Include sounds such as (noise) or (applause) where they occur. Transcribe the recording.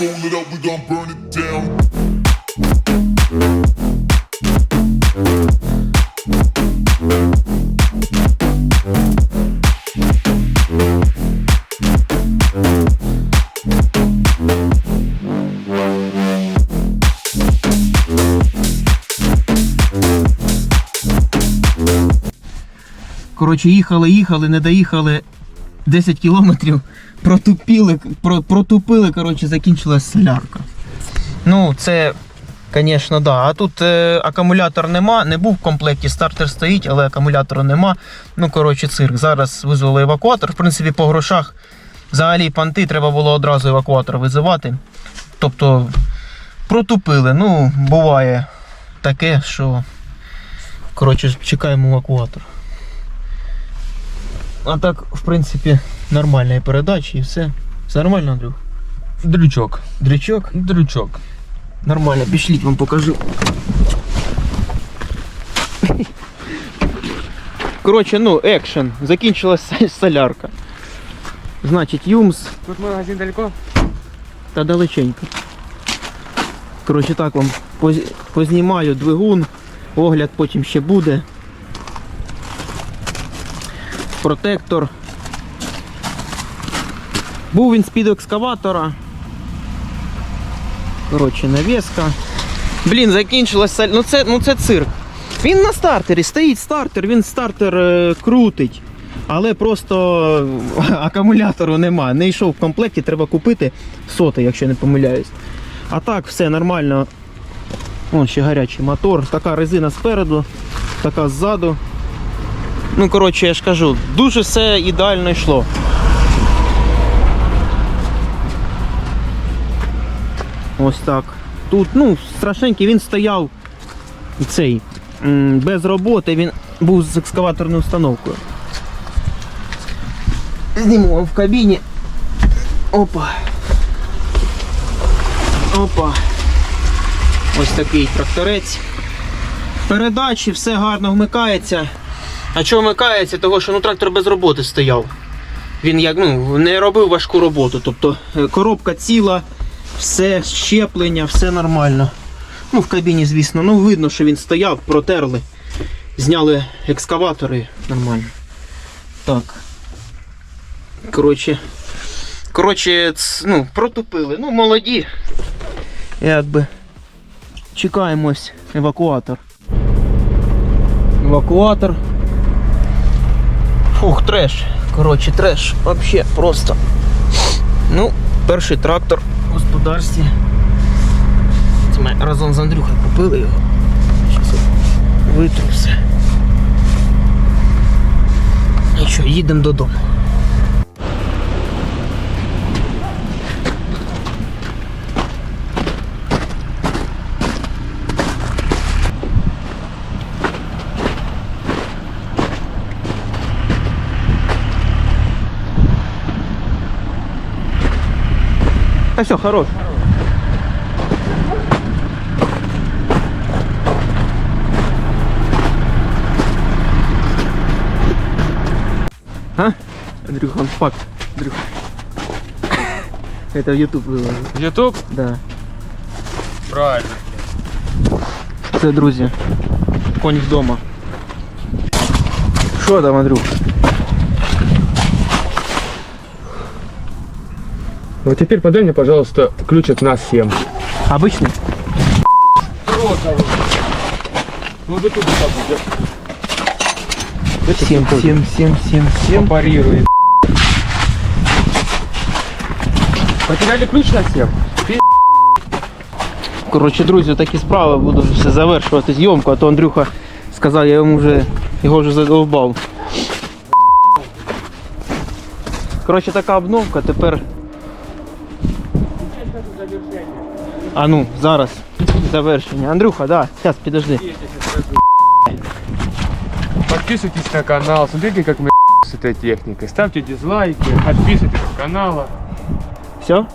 Roll it up, we gon' їхали, їхали, не доїхали 10 кілометрів, протупили, про, протупили, коротше, закінчилась солярка. Ну, це, звісно, да. А тут е, акумулятор нема, не був в комплекті, стартер стоїть, але акумулятора нема. Ну, коротше, цирк. Зараз визвали евакуатор. В принципі, по грошах взагалі панти треба було одразу евакуатор визивати. Тобто протупили. Ну, буває таке, що. Коротше, чекаємо евакуатор. А так, в принципі, нормальна передача і все. Все нормально, Андрюх? Дрючок. Дрючок? Дрючок. Нормально, пішліть вам покажу. Коротше, ну, екшен. Закінчилась (laughs) солярка. Значить, Юмс Тут магазин далеко? та далеченько. Коротше, так вам познімаю двигун, огляд потім ще буде. Протектор. Був він з-під екскаватора. Коротше, навіска. Блін, закінчилась. Ну це, ну це цирк. Він на стартері, стоїть стартер, він стартер е, крутить. Але просто (laughs) акумулятору нема. Не йшов в комплекті, треба купити сотий, якщо не помиляюсь. А так, все нормально. Вон ще гарячий мотор. Така резина спереду, така ззаду. Ну, коротше, я ж кажу, дуже все ідеально йшло. Ось так. Тут, ну, страшненький, він стояв цей без роботи, він був з екскаваторною установкою. Знімемо в кабіні. Опа. Опа. Ось такий тракторець. Передачі, все гарно вмикається. А чого вмикається? Того, що ну, трактор без роботи стояв. Він як ну, не робив важку роботу. Тобто е, коробка ціла, все щеплення, все нормально. Ну, в кабіні, звісно, ну видно, що він стояв, протерли. Зняли екскаватори нормально. Так. Коротше. Коротше, ну, протупили. Ну, молоді. Якби. Чекаємось евакуатор. Евакуатор. Фух, треш. Коротше, треш. Вообще просто. Ну, перший трактор в господарстві. Це ми разом з Андрюхою купили його. Витру все. І що, їдемо додому. А все, хорош. А? Андрюха, он факт. Андрюха. Это в YouTube выложу. Ютуб? Да. Правильно. Це, друзі. Конь вдома. Що там, Андрюх? Вот теперь подай мне, пожалуйста, ключ от нас всем. Обычный? Ну да тут будет. 7, 7, 7, 7, 7. Парирует. Потеряли ключ на всем? Коротше, друзі, такі справи буду все завершувати зйомку, а то Андрюха сказав, я йому вже його вже задовбав. Коротше, така обновка, тепер. А ну, зараз. Завершення. Андрюха, да, зараз підожди. Подписывайтесь на канал, смотрите, как мы (laughs) с этой техникой. Ставьте дизлайки, подписывайтесь на канал. Все?